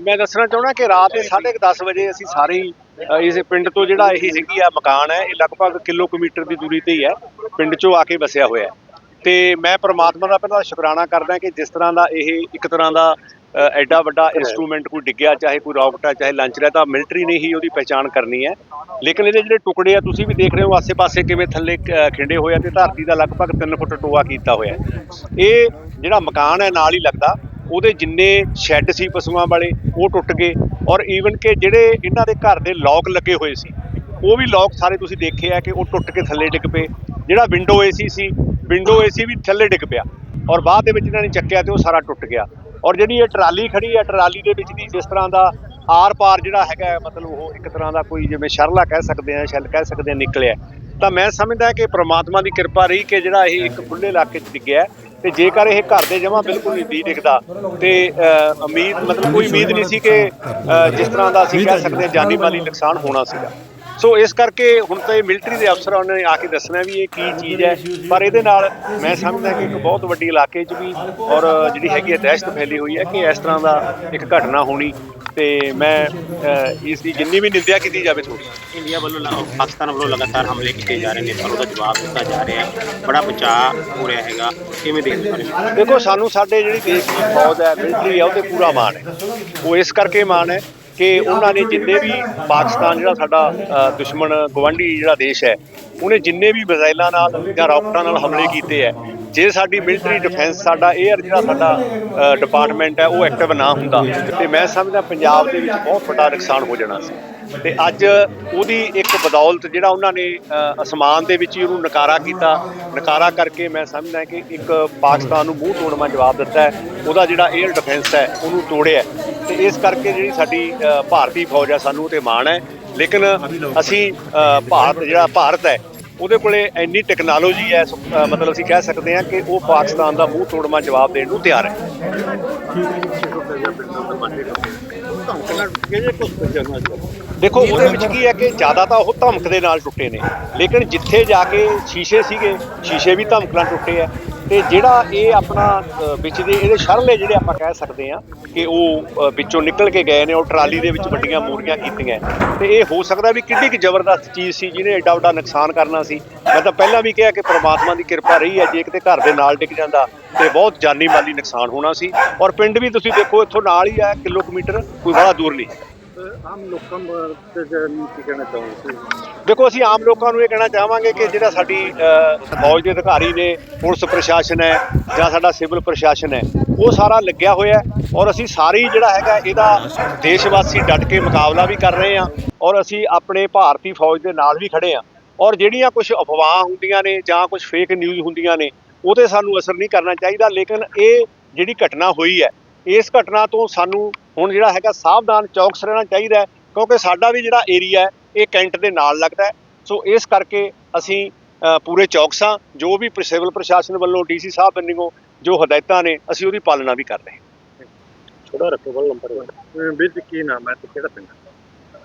ਮੈਂ ਦੱਸਣਾ ਚਾਹੁੰਦਾ ਕਿ ਰਾਤ ਦੇ 10:30 ਵਜੇ ਅਸੀਂ ਸਾਰੇ ਹੀ ਇਸ ਪਿੰਡ ਤੋਂ ਜਿਹੜਾ ਇਹ ਹੈਗੀ ਆ ਮਕਾਨ ਹੈ, ਇਹ ਲਗਭਗ ਕਿਲੋਮੀਟਰ ਦੀ ਦੂਰੀ ਤੇ ਹੀ ਹੈ, ਪਿੰਡ ਚੋਂ ਆ ਕੇ ਵਸਿਆ ਹੋਇਆ ਤੇ ਮੈਂ ਪ੍ਰਮਾਤਮਾ ਦਾ ਪਹਿਲਾਂ ਸ਼ੁਕਰਾਨਾ ਕਰਦਾ ਕਿ ਜਿਸ ਤਰ੍ਹਾਂ ਦਾ ਇਹ ਇੱਕ ਤਰ੍ਹਾਂ ਦਾ ਐਡਾ ਵੱਡਾ ਇਨਸਟਰੂਮੈਂਟ ਕੋਈ ਡਿੱਗਿਆ ਚਾਹੇ ਕੋਈ ਰਾਕਟ ਹੈ ਚਾਹੇ ਲਾਂਚਰ ਹੈ ਤਾਂ ਮਿਲਟਰੀ ਨੇ ਹੀ ਉਹਦੀ ਪਹਿਚਾਣ ਕਰਨੀ ਹੈ। ਲੇਕਿਨ ਇਹਦੇ ਜਿਹੜੇ ਟੁਕੜੇ ਆ ਤੁਸੀਂ ਵੀ ਦੇਖ ਰਹੇ ਹੋ ਆਸੇ-ਪਾਸੇ ਕਿਵੇਂ ਥੱਲੇ ਖਿੰਡੇ ਹੋਏ ਆ ਤੇ ਧਰਤੀ ਦਾ ਲਗਭਗ 3 ਫੁੱਟ ਟੋਆ ਕੀਤਾ ਹੋਇਆ ਇਹ ਜਿਹੜਾ ਮਕਾਨ ਹੈ ਨਾਲ ਹੀ ਲੱਗਦਾ ਉਹਦੇ ਜਿੰਨੇ ਸ਼ੈੱਡ ਸੀ ਪਸ਼ੂਆਂ ਵਾਲੇ ਉਹ ਟੁੱਟ ਗਏ। ਔਰ ਈਵਨ ਕਿ ਜਿਹੜੇ ਇਹਨਾਂ ਦੇ ਘਰ ਦੇ ਲੋਕ ਲੱਗੇ ਹੋਏ ਸੀ ਉਹ ਵੀ ਲੋਕ ਸਾਰੇ ਤੁਸੀਂ ਦੇਖੇ ਆ ਕਿ ਉਹ ਟੁੱਟ ਕੇ ਥੱਲੇ ਡਿੱਗ ਪਏ। ਜਿਹੜਾ ਵਿੰਡੋ ਏਸੀ ਸੀ ਵਿੰਡੋ ਏਸੀ ਵੀ ਥੱਲੇ ਡਿੱਗ ਪਿਆ। ਔਰ ਬਾਅਦ ਦੇ ਵਿੱਚ ਇਹਨਾਂ ਨੇ ਚੱਕਿਆ ਤੇ ਉਹ ਸਾਰਾ ਟੁੱਟ ਗਿਆ। ਔਰ ਜਿਹੜੀ ਇਹ ਟਰਾਲੀ ਖੜੀ ਹੈ, ਟਰਾਲੀ ਦੇ ਵਿੱਚ ਦੀ ਜਿਸ ਤਰ੍ਹਾਂ ਦਾ ਆਰ ਪਾਰ ਜਿਹੜਾ ਹੈਗਾ ਮਤਲਬ ਉਹ ਇੱਕ ਤਰ੍ਹਾਂ ਦਾ ਕੋਈ ਜਿਵੇਂ ਸ਼ਰਲਾ ਕਹਿ ਸਕਦੇ ਆ ਸ਼ੈਲ ਕਹਿ ਸਕਦੇ ਆ ਨਿਕਲਿਆ ਤਾਂ ਮੈਂ ਸਮਝਦਾ ਕਿ ਪ੍ਰਮਾਤਮਾ ਦੀ ਕਿਰਪਾ ਰਹੀ ਕਿ ਜਿਹੜਾ ਇਹ ਇੱਕ ਖੁੱਲੇ ਇਲਾਕੇ 'ਚ ਡਿੱਗਿਆ ਤੇ ਜੇਕਰ ਇਹ ਘਰ ਦੇ ਜਮਾ ਬਿਲਕੁਲ ਨਹੀਂ ਦੀ ਦਿਖਦਾ ਤੇ ਉਮੀਦ, ਮਤਲਬ ਕੋਈ ਉਮੀਦ ਨਹੀਂ ਸੀ ਕਿ ਜਿਸ ਤਰ੍ਹਾਂ ਦਾ ਅਸੀਂ ਕਹਿ ਸਕਦੇ ਹਾਂ, ਜਾਨੀ ਮਾਲੀ ਨੁਕਸਾਨ ਹੋਣਾ ਸੀਗਾ। ਸੋ ਇਸ ਕਰਕੇ ਹੁਣ ਤਾਂ ਇਹ ਮਿਲਟਰੀ ਦੇ ਅਫਸਰਾਂ ਨੇ ਆ ਕੇ ਦੱਸਣਾ ਵੀ ਇਹ ਕੀ ਚੀਜ਼ ਹੈ। ਪਰ ਇਹਦੇ ਨਾਲ ਮੈਂ ਸਮਝਦਾ ਕਿ ਇੱਕ ਬਹੁਤ ਵੱਡੀ ਇਲਾਕੇ 'ਚ ਵੀ ਔਰ ਜਿਹੜੀ ਹੈਗੀ ਹੈ ਦਹਿਸ਼ਤ ਫੈਲੀ ਹੋਈ ਹੈ ਕਿ ਇਸ ਤਰ੍ਹਾਂ ਦਾ ਇੱਕ ਘਟਨਾ ਹੋਣੀ ਤੇ ਮੈਂ ਇਸ ਦੀ ਜਿੰਨੀ ਵੀ ਨਿੰਦਿਆ ਕੀਤੀ ਜਾਵੇ ਥੋੜੀ ਇੰਡੀਆ ਵੱਲੋਂ ਪਾਕਿਸਤਾਨ ਵੱਲੋਂ ਲਗਾਤਾਰ ਹਮਲੇ ਕੀਤੇ ਜਾ ਰਹੇ ਨੇ ਪਰ ਉਹਦਾ ਜਵਾਬ ਦਿੱਤਾ ਜਾ ਰਿਹਾ ਬੜਾ ਬਚਾਅ ਹੋ ਰਿਹਾ ਹੈਗਾ। ਕਿਵੇਂ ਦੇਖਦੇ ਹੋ ਦੇਖੋ ਸਾਨੂੰ ਸਾਡੇ ਜਿਹੜੀ ਦੇਸ਼ ਦੀ ਫੌਜ ਹੈ ਮਿਲਟਰੀ ਹੈ ਉਹਤੇ ਪੂਰਾ ਮਾਣ ਹੈ। ਉਹ ਇਸ ਕਰਕੇ ਮਾਣ ਹੈ ਕਿ ਉਹਨਾਂ ਨੇ ਜਿੰਨੇ ਵੀ ਪਾਕਿਸਤਾਨ ਜਿਹੜਾ ਸਾਡਾ ਦੁਸ਼ਮਣ ਗਵਾਂਢੀ ਜਿਹੜਾ ਦੇਸ਼ ਹੈ, ਉਹਨੇ ਜਿੰਨੇ ਵੀ ਮਿਜ਼ਾਈਲਾਂ ਨਾਲ ਜਾਂ ਰਾਕਟਾਂ ਨਾਲ ਹਮਲੇ ਕੀਤੇ ਹੈ, ਜੇ ਸਾਡੀ ਮਿਲਟਰੀ ਡਿਫੈਂਸ, ਸਾਡਾ 에ਅਰ ਜਿਹੜਾ ਸਾਡਾ ਡਿਪਾਰਟਮੈਂਟ ਹੈ, ਉਹ ਐਕਟਿਵ ਨਾ ਹੁੰਦਾ, ਤੇ ਮੈਂ ਸਮਝਦਾ ਪੰਜਾਬ ਦੇ ਵਿੱਚ ਬਹੁਤ ਵੱਡਾ ਨੁਕਸਾਨ ਹੋ ਜਾਣਾ ਸੀ। ਤੇ ਅੱਜ ਉਹਦੀ ਇੱਕ ਬਦੌਲਤ ਜਿਹੜਾ ਉਹਨਾਂ ਨੇ ਅਸਮਾਨ ਦੇ ਵਿੱਚ ਹੀ ਉਹਨੂੰ ਨਕਾਰਾ ਕੀਤਾ। ਨਕਾਰਾ ਕਰਕੇ ਮੈਂ ਸਮਝਦਾ ਕਿ ਇੱਕ ਪਾਕਿਸਤਾਨ ਨੂੰ ਮੂੰਹ ਤੋੜਵਾ ਜਵਾਬ ਦਿੱਤਾ ਹੈ। ਉਹਦਾ ਜਿਹੜਾ 에ਅਰ ਡਿਫੈਂਸ ਹੈ, ਉਹਨੂੰ ਤੋੜਿਆ ਤੇ ਇਸ ਕਰਕੇ ਜਿਹੜੀ ਸਾਡੀ ਭਾਰਤੀ ਫੌਜ ਹੈ ਸਾਨੂੰ ਉਹ ਤੇ ਮਾਣ ਹੈ। ਲੇਕਿਨ ਅਸੀਂ ਭਾਰਤ, ਜਿਹੜਾ ਭਾਰਤ ਹੈ, ਉਹਦੇ ਕੋਲੇ ਇੰਨੀ ਟੈਕਨੋਲੋਜੀ ਹੈ ਮਤਲਬ ਅਸੀਂ ਕਹਿ ਸਕਦੇ ਹਾਂ ਕਿ ਉਹ ਪਾਕਿਸਤਾਨ ਦਾ ਮੂੰਹ ਤੋੜਵਾ ਜਵਾਬ ਦੇਣ ਨੂੰ ਤਿਆਰ ਹੈ। ਦੇਖੋ, ਉਹਦੇ ਵਿੱਚ ਕੀ ਹੈ ਕਿ ਜ਼ਿਆਦਾ ਤਾਂ ਉਹ ਧਮਕ ਦੇ ਨਾਲ ਟੁੱਟੇ ਨੇ, ਲੇਕਿਨ ਜਿੱਥੇ ਜਾ ਕੇ ਸ਼ੀਸ਼ੇ ਸੀਗੇ, ਸ਼ੀਸ਼ੇ ਵੀ ਧਮਕ ਨਾਲ ਟੁੱਟੇ ਆ। ਤੇ ਜਿਹੜਾ ਇਹ ਆਪਣਾ ਵਿੱਚ ਦੇ ਇਹਦੇ ਸ਼ਰਲੇ ਜਿਹੜੇ ਆਪਾਂ ਕਹਿ ਸਕਦੇ ਆ ਕਿ ਉਹ ਵਿੱਚੋਂ ਨਿਕਲ ਕੇ ਗਏ ਨੇ, ਉਹ ਟਰਾਲੀ ਦੇ ਵਿੱਚ ਵੱਡੀਆਂ ਮੂਰੀਆਂ ਕੀਤੀਆਂ। ਤੇ ਇਹ ਹੋ ਸਕਦਾ ਵੀ ਕਿੰਨੀ ਕੁ ਜ਼ਬਰਦਸਤ ਚੀਜ਼ ਸੀ ਜਿਹਨੇ ਐਡਾ ਵੱਡਾ ਨੁਕਸਾਨ ਕਰਨਾ ਸੀ। ਮੈਂ ਤਾਂ ਪਹਿਲਾਂ ਵੀ ਕਿਹਾ ਕਿ ਪ੍ਰਮਾਤਮਾ ਦੀ ਕਿਰਪਾ ਰਹੀ ਹੈ, ਜੇ ਕਿਤੇ ਘਰ ਦੇ ਨਾਲ ਡਿੱਗ ਜਾਂਦਾ ਤੇ ਬਹੁਤ ਜਾਨੀ ਮਾਲੀ ਨੁਕਸਾਨ ਹੋਣਾ ਸੀ। ਔਰ ਪਿੰਡ ਵੀ ਤੁਸੀਂ ਦੇਖੋ, ਇੱਥੋਂ ਨਾਲ ਹੀ ਹੈ ਕਿਲੋਮੀਟਰ ਕੋਈ ਬੜਾ ਦੂਰ ਨਹੀਂ। ਆਮ ਲੋਕਾਂ ਤੇ ਕੀ ਕਹਿਣਾ ਚਾਹੁੰਦੇ ਦੇਖੋ, ਅਸੀਂ ਆਮ ਲੋਕਾਂ ਨੂੰ ਇਹ ਕਹਿਣਾ ਚਾਹਾਂਗੇ ਕਿ ਜਿਹੜਾ ਸਾਡੀ ਫੌਜ ਦੇ ਅਧਿਕਾਰੀ ਨੇ, ਪੁਲਿਸ ਪ੍ਰਸ਼ਾਸਨ ਹੈ ਜਾਂ ਸਾਡਾ ਸਿਵਲ ਪ੍ਰਸ਼ਾਸਨ ਹੈ, ਉਹ ਸਾਰਾ ਲੱਗਿਆ ਹੋਇਆ ਔਰ ਅਸੀਂ ਸਾਰੇ ਹੀ ਜਿਹੜਾ ਹੈਗਾ ਇਹਦਾ ਦੇਸ਼ ਵਾਸੀ ਡਟ ਕੇ ਮੁਕਾਬਲਾ ਵੀ ਕਰ ਰਹੇ ਹਾਂ ਔਰ ਅਸੀਂ ਆਪਣੇ ਭਾਰਤੀ ਫੌਜ ਦੇ ਨਾਲ ਵੀ ਖੜੇ ਹਾਂ ਔਰ ਜਿਹੜੀਆਂ ਕੁਝ ਅਫਵਾਹ ਹੁੰਦੀਆਂ ਨੇ ਜਾਂ ਕੁਝ ਫੇਕ ਨਿਊਜ਼ ਹੁੰਦੀਆਂ ਨੇ ਉਹਤੇ ਸਾਨੂੰ ਅਸਰ ਨਹੀਂ ਕਰਨਾ ਚਾਹੀਦਾ, ਲੇਕਿਨ ਇਹ ਜਿਹੜੀ ਘਟਨਾ ਹੋਈ ਹੈ, ਇਸ ਘਟਨਾ ਤੋਂ ਸਾਨੂੰ ਹੁਣ ਜਿਹੜਾ ਹੈਗਾ ਸਾਵਧਾਨ ਚੌਕਸ ਰਹਿਣਾ ਚਾਹੀਦਾ ਕਿਉਂਕਿ ਸਾਡਾ ਵੀ ਜਿਹੜਾ ਏਰੀਆ ਹੈ ਇਹ ਕੈਂਟ ਦੇ ਨਾਲ ਲੱਗਦਾ ਹੈ। ਸੋ ਇਸ ਕਰਕੇ ਅਸੀਂ ਪੂਰੇ ਚੌਕਸਾਂ ਜੋ ਵੀ ਸਿਵਲ ਪ੍ਰਸ਼ਾਸਨ ਵੱਲੋਂ ਡੀਸੀ ਸਾਹਿਬ ਬੰਨਿਓ ਜੋ ਹਦਾਇਤਾਂ ਨੇ ਅਸੀਂ ਉਹਦੀ ਪਾਲਣਾ ਵੀ ਕਰ ਰਹੇ ਹਾਂ। ਥੋੜਾ ਰੱਖੋ ਬਲ ਨੰਬਰ ਵੀਰ ਜੀ ਕੀ ਨਾਮ ਹੈ ਤੇ ਕਿਹੜਾ ਪਿੰਡ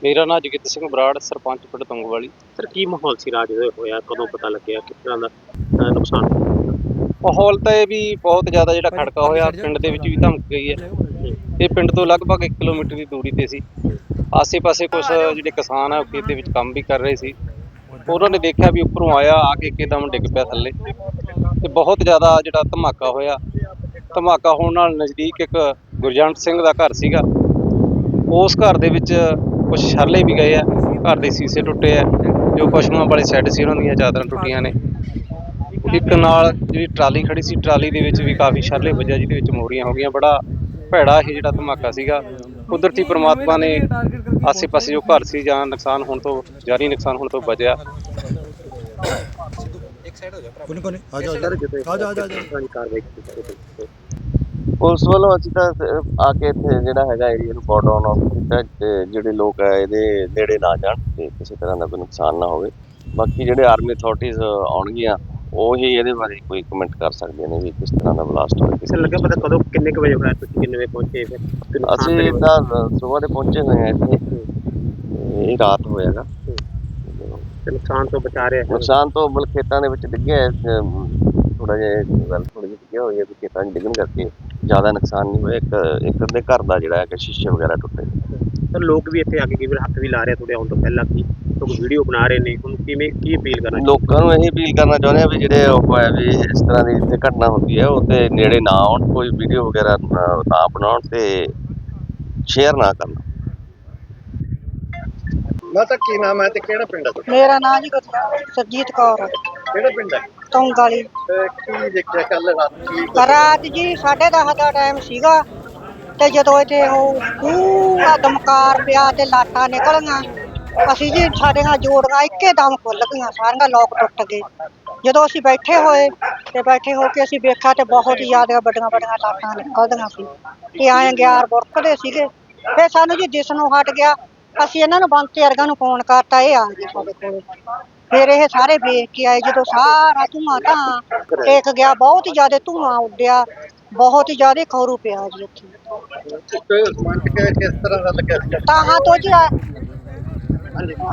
ਮੇਰਾ ਨਾਮ ਜਗਿੱਤ ਸਿੰਘ ਬਰਾੜ ਸਰਪੰਚ ਪਿੰਡ ਤੁੰਗਵਾਲੀ। ਸਰ ਕੀ ਮਾਹੌਲ ਸੀ ਰਾਜ ਦੇ ਹੋਇਆ? ਕਦੋਂ ਪਤਾ ਲੱਗਿਆ? ਕਿਸ ਤਰ੍ਹਾਂ ਦਾ ਨੁਕਸਾਨ ਹੋਇਆ? ਮਾਹੌਲ ਤਾਂ ਇਹ ਵੀ ਬਹੁਤ ਜ਼ਿਆਦਾ ਜਿਹੜਾ ਖੜਕਾ ਹੋਇਆ ਪਿੰਡ ਦੇ ਵਿੱਚ ਵੀ ਧਮਕ ਗਈ ਹੈ। ਇਹ ਪਿੰਡ ਤੋਂ ਲਗਭਗ 1 ਕਿਲੋਮੀਟਰ ਦੀ ਦੂਰੀ ਤੇ ਸੀ। ਆਸੇ-ਪਾਸੇ ਕੁਝ ਜਿਹੜੇ ਕਿਸਾਨ ਆ ਉਹ ਖੇਤ ਦੇ ਵਿੱਚ ਕੰਮ ਵੀ ਕਰ ਰਹੇ ਸੀ। ਉਹਨਾਂ ਨੇ ਦੇਖਿਆ ਵੀ ਉੱਪਰੋਂ ਆਇਆ ਆ ਕੇ ਇੱਕਦਮ ਡਿੱਗ ਪਿਆ ਥੱਲੇ। ਤੇ ਬਹੁਤ ਜ਼ਿਆਦਾ ਜਿਹੜਾ ਧਮਾਕਾ ਹੋਇਆ। ਧਮਾਕਾ ਹੋਣ ਨਾਲ ਨਜ਼ਦੀਕ ਇੱਕ ਗੁਰਜੰਟ ਸਿੰਘ ਦਾ ਘਰ ਸੀਗਾ। ਉਸ ਘਰ ਦੇ ਵਿੱਚ ਕੁਝ ਛਰਲੇ ਵੀ ਗਏ ਆ। ਘਰ ਦੇ ਸੀਸੇ ਟੁੱਟੇ ਆ। ਜੋ ਪਸ਼ੂਆਂ ਵਾਲੇ ਸ਼ੈੱਡ ਸੀ ਉਹਨਾਂ ਦੀਆਂ ਚਾਦਰਾਂ ਟੁੱਟੀਆਂ ਨੇ। ਇੱਕ ਨਾਲ ਜਿਹੜੀ ਟਰਾਲੀ ਖੜੀ ਸੀ ਟਰਾਲੀ ਦੇ ਵਿੱਚ ਵੀ ਕਾਫੀ ਛਰਲੇ ਵੱਜਿਆ ਜਿਹਦੇ ਵਿੱਚ ਮੋਰੀਆਂ ਹੋ ਗਈਆਂ। ਬੜਾ ਭੈੜਾ ਇਹ ਜਿਹੜਾ ਧਮਾਕਾ ਸੀਗਾ। ਕੁਦਰਤੀ ਪ੍ਰਮਾਤਮਾ ਨੇ ਆਸੇ-ਪਾਸੇ ਜੋ ਘਰ ਸੀ ਜਾਂ ਨੁਕਸਾਨ ਹੋਣ ਤੋਂ ਜਾਨੀ ਨੁਕਸਾਨ ਹੋਣ ਤੋਂ ਬਚਿਆ। ਕੋਨੇ ਕੋਨੇ ਆ ਜਾ ਆ ਜਾ। ਆ ਜਾ ਆ ਜਾ ਸਾਰੀ ਕਾਰਵਾਈ ਕੀਤੀ ਜਾ। ਪੁਲਿਸ ਵੱਲੋਂ ਅਸੀਂ ਤਾਂ ਆ ਕੇ ਇੱਥੇ ਜਿਹੜਾ ਹੈਗਾ ਏਰੀਆ ਨੂੰ ਕਾਰਡ ਆਨ ਆਫ ਕੀਤਾ ਤੇ ਜਿਹੜੇ ਲੋਕ ਆ ਇਹਦੇ ਨੇੜੇ ਨਾ ਜਾਣ ਤੇ ਕਿਸੇ ਤਰ੍ਹਾਂ ਦਾ ਕੋਈ ਨੁਕਸਾਨ ਨਾ ਹੋਵੇ। ਬਾਕੀ ਜਿਹੜੇ ਆਰਮੀ ਅਥਾਰਟੀਜ਼ ਆਉਣਗੀਆਂ ਉਹ ਹੀ ਇਹਦੇ ਬਾਰੇ ਕੋਈ ਕਮੈਂਟ ਕਰ ਸਕਦੇ ਨੇ ਵੀ ਕਿਸ ਤਰ੍ਹਾਂ ਦਾ ਬਲਾਸਟ ਹੋਇਆ ਕਿਸੇ ਲੱਗਾ ਪਤਾ ਕਦੋਂ ਕਿੰਨੇ ਕੁ ਵਜੇ ਹੋਇਆ ਤੁਸੀਂ ਕਿੰਨੇ ਵਜੇ ਪਹੁੰਚੇ ਫਿਰ ਅਸੀਂ ਤਾਂ ਸਵੇਰ ਦੇ ਪਹੁੰਚੇ ਹੋਏ ਆ ਇੱਥੇ। ਇਹ ਰਾਤ ਹੋਇਆਗਾ ਤੇ ਨੁਕਸਾਨ ਤੋਂ ਬਚਾ ਰਿਹਾ ਹੈ। ਨੁਕਸਾਨ ਤੋਂ ਮਤਲਬ ਖੇਤਾਂ ਦੇ ਵਿੱਚ ਡਿੱਗਿਆ ਥੋੜਾ ਜਿਹਾ ਗੱਲ ਥੋੜੀ ਜਿਹੀ ਕਿਹਾ ਹੋਈ ਹੈ ਵੀ ਖੇਤਾਂ 'ਚ ਡਿੱਗਣ ਕਰਕੇ ਜ਼ਿਆਦਾ ਨੁਕਸਾਨ ਨਹੀਂ ਹੋਇਆ। ਇੱਕ ਇੱਕ ਦੇ ਘਰ ਦਾ ਜਿਹੜਾ ਹੈ ਕਿ ਸ਼ੀਸ਼ੇ ਵਗੈਰਾ ਟੁੱਟੇ ਪਰ ਲੋਕ ਵੀ ਇੱਥੇ ਆ ਕੇ ਕਈ ਵਾਰ ਹੱਥ ਵੀ ਲਾ ਰਹੇ ਤੁਹਾਡੇ ਆਉਣ ਤੋਂ ਪਹਿਲਾਂ ਕੀ ਲੋਕ ਵੀਡੀਓ ਬਣਾ ਰਹੇ ਨੇ। ਹੁਣ ਕਿਵੇਂ ਕੀ ਅਪੀਲ ਕਰਨਾ ਲੋਕਾਂ ਨੂੰ ਇਹ ਅਪੀਲ ਕਰਨਾ ਚਾਹੁੰਦੇ ਆ ਵੀ ਜਿਹੜੇ ਉਹ ਹੈ ਵੀ ਇਸ ਤਰ੍ਹਾਂ ਦੀ ਜਿੱਥੇ ਘਟਨਾ ਹੁੰਦੀ ਹੈ ਉਹਦੇ ਨੇੜੇ ਨਾ ਆਉਣ ਕੋਈ ਵੀਡੀਓ ਵਗੈਰਾ ਨਾ ਬਣਾਉਣ ਤੇ ਸ਼ੇਅਰ ਨਾ ਕਰਨ। ਮਾਤਾ ਕੀ ਨਾਮ ਹੈ ਤੇ ਕਿਹੜਾ ਪਿੰਡ ਹੈ ਤੁਹਾਡਾ? ਮੇਰਾ ਨਾਂ ਜੀ ਸਰਜੀਤ ਕੌਰ। ਕਿਹੜਾ ਪਿੰਡ ਹੈ? ਟੌਂਗ ਵਾਲੀ। ਤੇ ਕੀ ਦੇਖਿਆ ਕੱਲ ਰਾਤ? ਕੀ ਰਾਤ ਜੀ 10:30 ਦਾ ਟਾਈਮ ਸੀਗਾ ਤੇ ਜਦੋਂ ਇੱਥੇ ਉਹ ਪੂਰਾ ਦਮਕਾਰ ਪਿਆ ਤੇ ਲਾਟਾਂ ਨਿਕਲੀਆਂ ਅਸੀਂ ਜੀ ਸਾਡੀਆਂ ਜੋੜੀਆਂ ਇੱਕੇ ਦਮ ਖੁੱਲ ਗਈਆਂ ਸਾਰੀਆਂ ਲੋਕ ਟੁੱਟ ਗਏ। ਜਦੋਂ ਅਸੀਂ ਬੈਠੇ ਹੋਏ ਤੇ ਬੈਠੇ ਹੋ ਕੇ ਅਸੀਂ ਵੇਖਿਆ ਤੇ ਬਹੁਤ ਹੀ ਜ਼ਿਆਦਾ ਵੱਡੀਆਂ ਵੱਡੀਆਂ ਲਾਟਾਂ ਨਿਕਲਦੀਆਂ ਸੀ। ਤੇ ਆਏ ਗਿਆਰ ਬੁਰਕਦੇ ਸੀਗੇ। ਫਿਰ ਸਾਨੂੰ ਜੀ ਦਿਸਣੋਂ ਹਟ ਗਿਆ ਅਸੀਂ ਇਹਨਾਂ ਨੂੰ ਬੰਤੇ ਵਰਗਾਂ ਨੂੰ ਫੋਨ ਕਰਤਾ ਇਹ ਆ ਗਏ ਸਾਡੇ ਕੋਲ। ਫਿਰ ਇਹ ਸਾਰੇ ਵੇਖ ਕੇ ਆਏ ਜਦੋਂ ਸਾਰਾ ਧੂੰਆਂ ਤਾਂ ਟੇਕ ਗਿਆ ਬਹੁਤ ਹੀ ਜ਼ਿਆਦਾ ਧੂੰਆਂ ਉੱਡਿਆ ਬਹੁਤ ਹੀ ਜ਼ਿਆਦਾ ਖੌਰੂ ਪਿਆ ਜੀ ਇੱਥੇ ਤੇ ਮੰਨ ਕੇ ਕਿਸ ਤਰ੍ਹਾਂ ਦਾ ਲੱਗਿਆ ਸੀ ਤਾਹਾਂ ਤੋਂ ਜੀ ਆਏ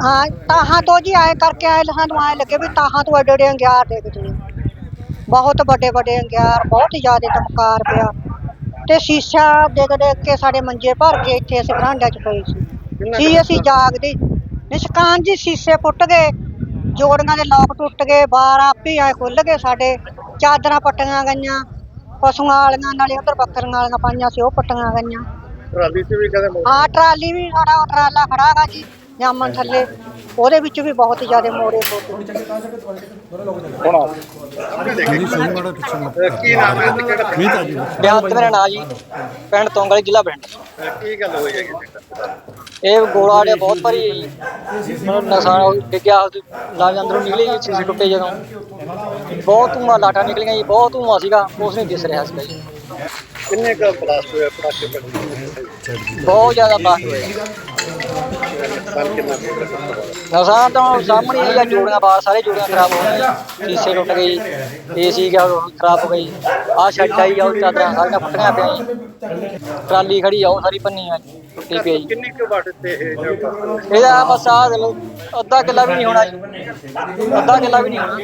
ਹਾਂ ਤਾਹਾਂ ਤੋਂ ਜੀ ਆਏ ਕਰਕੇ ਆਏ ਸਾਨੂੰ ਆਏ ਲੱਗੇ ਵੀ ਤਾਹਾਂ ਤੋਂ ਐਡੇ ਐਡੇ ਅੰਗਿਆਰ ਦੇਖਦੇ ਬਹੁਤ ਵੱਡੇ ਵੱਡੇ ਅੰਗਿਆਰ ਬਹੁਤ ਹੀ ਜ਼ਿਆਦਾ ਚਮਕਾਰ ਪਿਆ। ਤੇ ਸ਼ੀਸ਼ਾ ਦੇਖ ਦੇਖ ਕੇ ਸਾਡੇ ਮੰਜੇ ਭਰ ਕੇ ਇੱਥੇ ਅਸੀਂ ਬਰਾਂਡਿਆਂ 'ਚ ਪਏ ਸੀ। ਸੀ ਅਸੀਂ ਜਾਗਦੇ। ਨਿਸ਼ਕਾਨ ਜੀ ਸ਼ੀਸ਼ੇ ਫੁੱਟ ਗਏ ਜੋੜੀਆਂ ਦੇ ਲੋਕ ਟੁੱਟ ਗਏ ਬਾਰ ਆਪੇ ਆਏ ਖੁੱਲ ਗਏ ਸਾਡੇ। ਚਾਦਰਾਂ ਪੱਟੀਆਂ ਗਈਆਂ ਪਸ਼ੂਆਂ ਵਾਲੀਆਂ ਨਾਲੇ ਉਧਰ ਬੱਕਰੀਆਂ ਵਾਲੀਆਂ ਪਾਈਆਂ ਸੀ ਉਹ ਪੱਟੀਆਂ ਗਈਆਂ। ਟਰਾਲੀ 'ਚ ਵੀ ਹਾਂ ਟਰਾਲੀ ਵੀ ਸਾਡਾ ਉਹ ਟਰਾਲਾ ਖੜਾ ਹੈਗਾ ਜੀ ਜਾਮਨ ਥੱਲੇ। ਉਹਦੇ ਵਿੱਚ ਵੀ ਬਹੁਤ ਜ਼ਿਆਦਾ ਮੋੜੇ ਫੋਟੋ ਹਾਂਜੀ ਸੋਨੂੰ ਮਾੜਾ ਪਿੱਛੇ ਨੂੰ ਤੇ ਕੀ ਨਾਮ ਹੈ? ਤੇ ਕਿਹੜਾ ਪਿੰਡ ਮੀਤ ਆ ਜੀ। ਬਿਆਨਤ ਮੇਰਾ ਨਾਂ ਜੀ। ਪਿੰਡ ਤੋਂਗਲੀ ਜ਼ਿਲ੍ਹਾ ਬਠਿੰਡਾ ਕੀ ਗੱਲ ਹੋਈ ਹੈਗੀ? ਇਹ ਗੋਲਾ ਆੜਿਆ ਬਹੁਤ ਭਾਰੀ ਹੈ ਜੀ ਮਤਲਬ ਨੁਕਸਾਨ ਹੋ ਡਿੱਗਿਆ ਲਾਜ ਅੰਦਰੋਂ ਨਿਕਲੀ ਜੀ ਸੀਸੇ ਟੁੱਟੇ ਜਦੋਂ। ਬਹੁਤ ਧੂੰਆਂ ਲਾਟਾ ਨਿਕਲੀਆਂ ਜੀ ਬਹੁਤ ਧੂੰਆਂ ਸੀਗਾ ਉਸ ਨੇ ਦਿਸ ਰਿਹਾ ਸੀਗਾ ਜੀ। ਕਿੰਨੇ ਕੁ ਬਲਾਸਟ ਹੋਇਆ ਪਟਾਕੇ ਪੜੇ ਬਹੁਤ ਜ਼ਿਆਦਾ ਬਾਤ ਹੋਇਆ ਨੁਕਸਾਨ ਤਾਂ ਸਾਹਮਣੇ ਹੀ ਆ ਜੋੜੀਆਂ ਬਾਹਰ ਸਾਰੇ ਜੋੜੀਆਂ ਖਰਾਬ ਹੋ ਗਈਆਂ। ਸ਼ੀਸ਼ੇ ਟੁੱਟ ਗਏ ਜੀ ਏਸੀ ਗਿਆ ਖਰਾਬ ਹੋ ਗਈ। ਆ ਛੱਡ ਆਈ ਆ ਉਹ ਚਾਦਰਾਂ ਸਾਰੀਆਂ ਫੁੱਟੀਆਂ ਪਈਆਂ ਜੀ। ਟਰਾਲੀ ਖੜੀ ਆ ਉਹ ਸਾਰੀ ਪੰਨੀ ਆ ਜੀ ਟੁੱਟੀ ਪਈ ਜੀ। ਕਿੰਨੀ ਕੁ ਵਾਟ ਤੇ ਇਹ ਜਿਹੜਾ ਇਹਦਾ ਬਸ ਆ ਦੇ ਲਓ ਅੱਧਾ ਕਿੱਲਾ ਵੀ ਨਹੀਂ ਹੋਣਾ ਜੀ। ਅੱਧਾ ਕਿੱਲਾ ਵੀ ਨਹੀਂ ਹੋਣਾ।